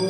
तू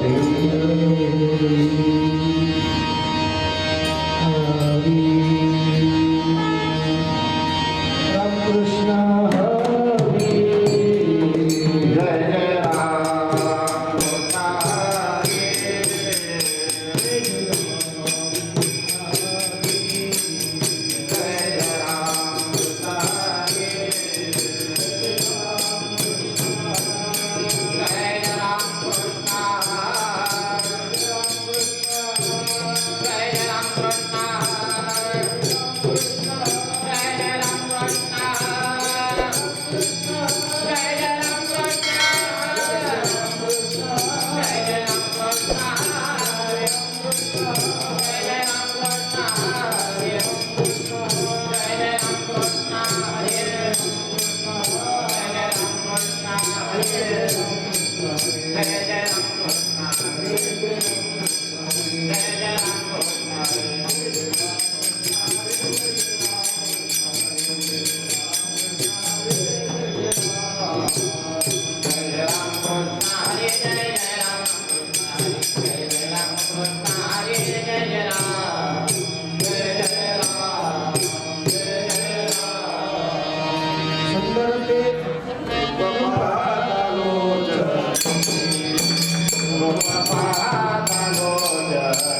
Hallelujah.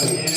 Yeah.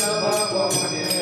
Bhagavane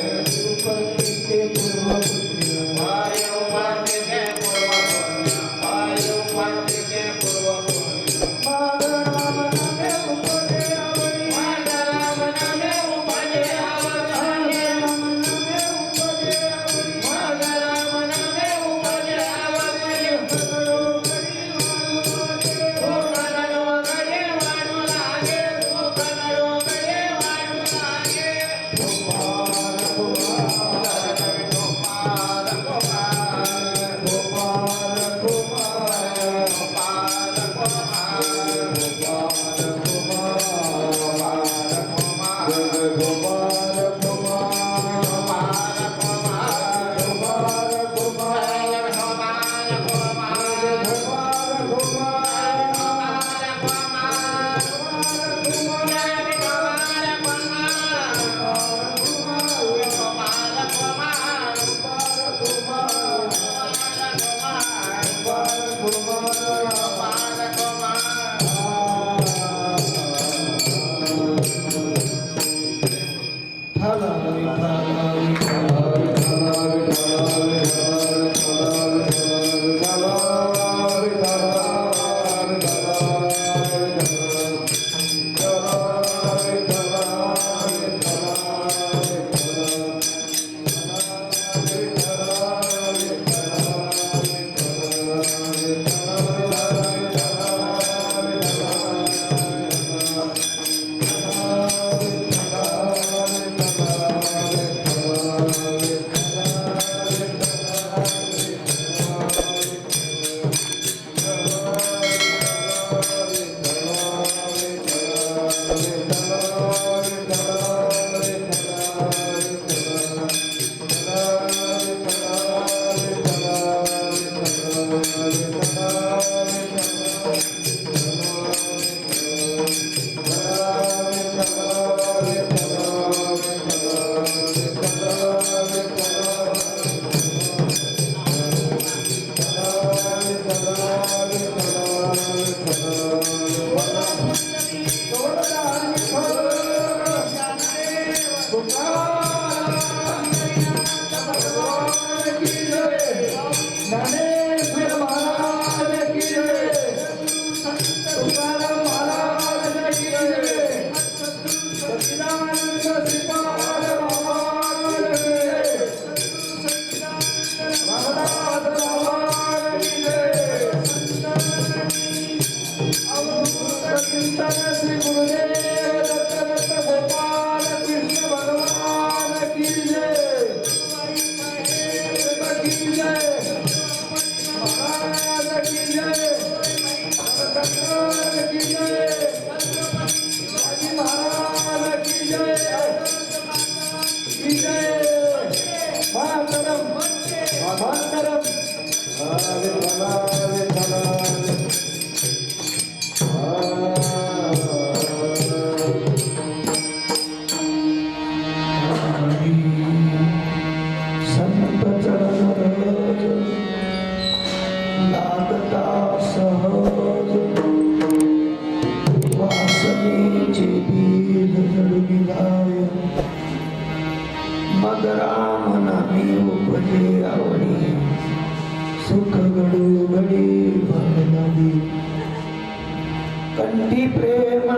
कंठी प्रेम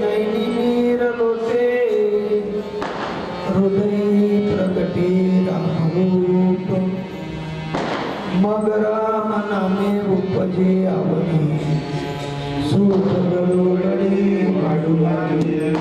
नैनी मीर हृदय प्रगटे रामरूप. मग उपजे आवनी. सुख वाढू लागले.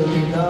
Obrigado.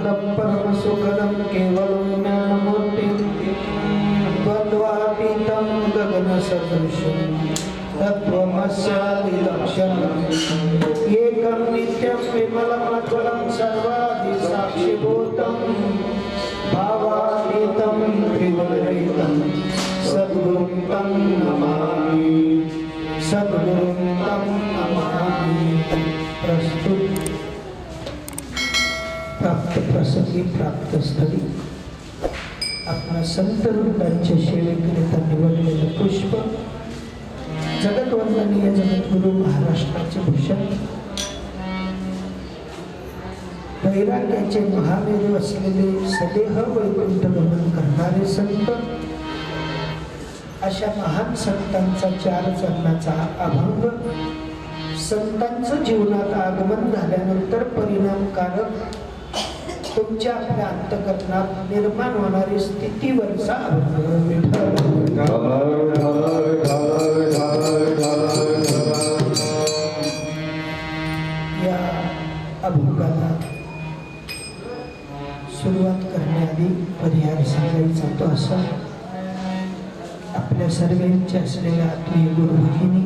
ब्रह्मानन्दं परमसुखदं केवलं ज्ञानमूर्तिं द्वन्द्वातीतं गगनसदृशं तत्त्वमस्यादिलक्षणम् एकं नित्यं विमलमचलं सर्वादिसाक्षिभूतं भावातीतं त्रिगुणरहितं सद्गुरुं तं नमामि सद्गुरुं तं नमामि। प्रस्तुत प्रसंगी प्राप्त स्थळी. आपल्या संत रूपांच्या सेवेकरिता निवडलेलं पुष्प जगतवंदनीय जगद्गुरु महाराष्ट्राचे भूषण. वैराग्याचे महामेरू असलेले सदेह वैकुंठ गमन करणारे संत. अशा महान संतांचा चार चरणाचा अभंग. संतांचं जीवनात आगमन झाल्यानंतर परिणामकारक तुमच्या आपल्या अंतकरणात निर्माण होणारी स्थितीवरचा या अभंगाला सुरुवात करण्याआधी परिहार सांगायचा तो असा. आपल्या सर्वांचे असलेल्या आत्मीय गुरु भगिनी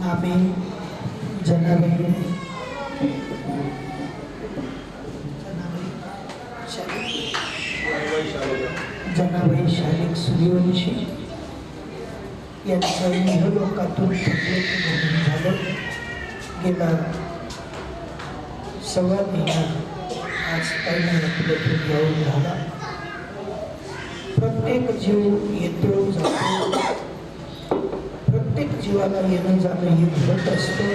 नामे जनाबाई जनाबाई शालिक सूर्यवंशी यांचं इहलोकातून झालं. गेला सव्वा महिना आज काही आपल्यातून जाऊन झाला. प्रत्येक जीव येतो जातो. प्रत्येक जीवाला येणं जाणं हे घडत असतं.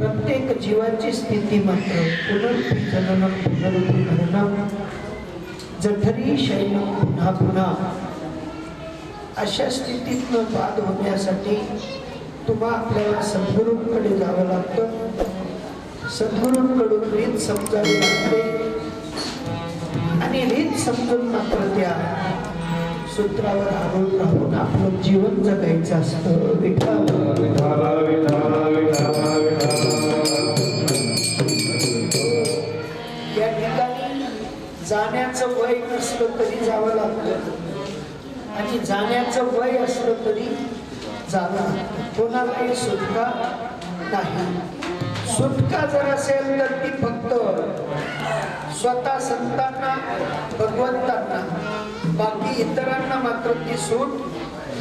प्रत्येक जीवाची स्थिती मात्र पुनरुपी जननम पुनरुपी जठरी शैल पुन्हा पुन्हा. अशा स्थितीतनं बाद होण्यासाठी तुम्हा आपल्याला सद्गुरूंकडे जावं लागतं. सद्गुरूंकडून रीत समजावी लागते. आणि रीत समजून मात्र त्या सूत्रावर आरोप राहून आपलं जीवन जगायचं असतं. विठ्ठल. या जाण्याचं वय नसलं तरी जावं लागतं. आणि जाण्याचं वय असलं तरी जावं कोणालाही सुटका नाही. सुटका जर असेल तर ती फक्त स्वतः संतांना भगवंतांना बाकी इतरांना मात्र ती सूट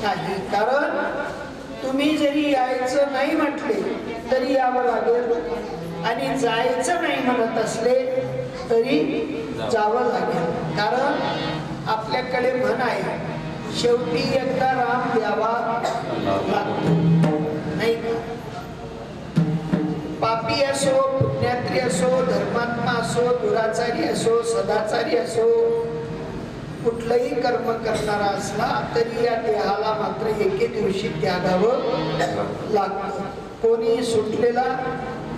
नाही. कारण तुम्ही जरी यायचं नाही म्हटले तरी यावं लागेल. आणि जायचं नाही म्हणत असले तरी जावं लागेल. कारण आपल्याकडे म्हण आहे शेवटी एकदा राम द्यावा लागतो. नाही का? पापी असो पुण्यात्री असो धर्मात्मा असो दुराचारी असो सदाचारी असो कुठलंही कर्म करणारा असला तरी या देहाला मात्र एके दिवशी त्यागावं लागतं. कोणी सुटलेला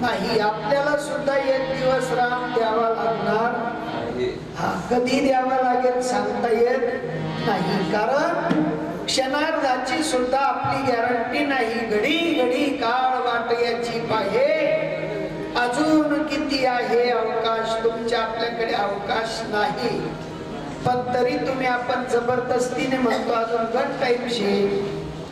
नाही. आपल्याला सुद्धा एक दिवस राम द्यावा लागणार हा कधी द्यावा लागेल सांगता येत नाही. कारण क्षणार्धाची सुद्धा आपली गॅरंटी नाही. घडी घडी काळ वाट याची पाहे. अजून किती आहे अवकाश? तुमच्या आपल्याकडे अवकाश नाही. पण तरी तुम्ही आपण जबरदस्तीने म्हणतो अजून गट टाईमशी.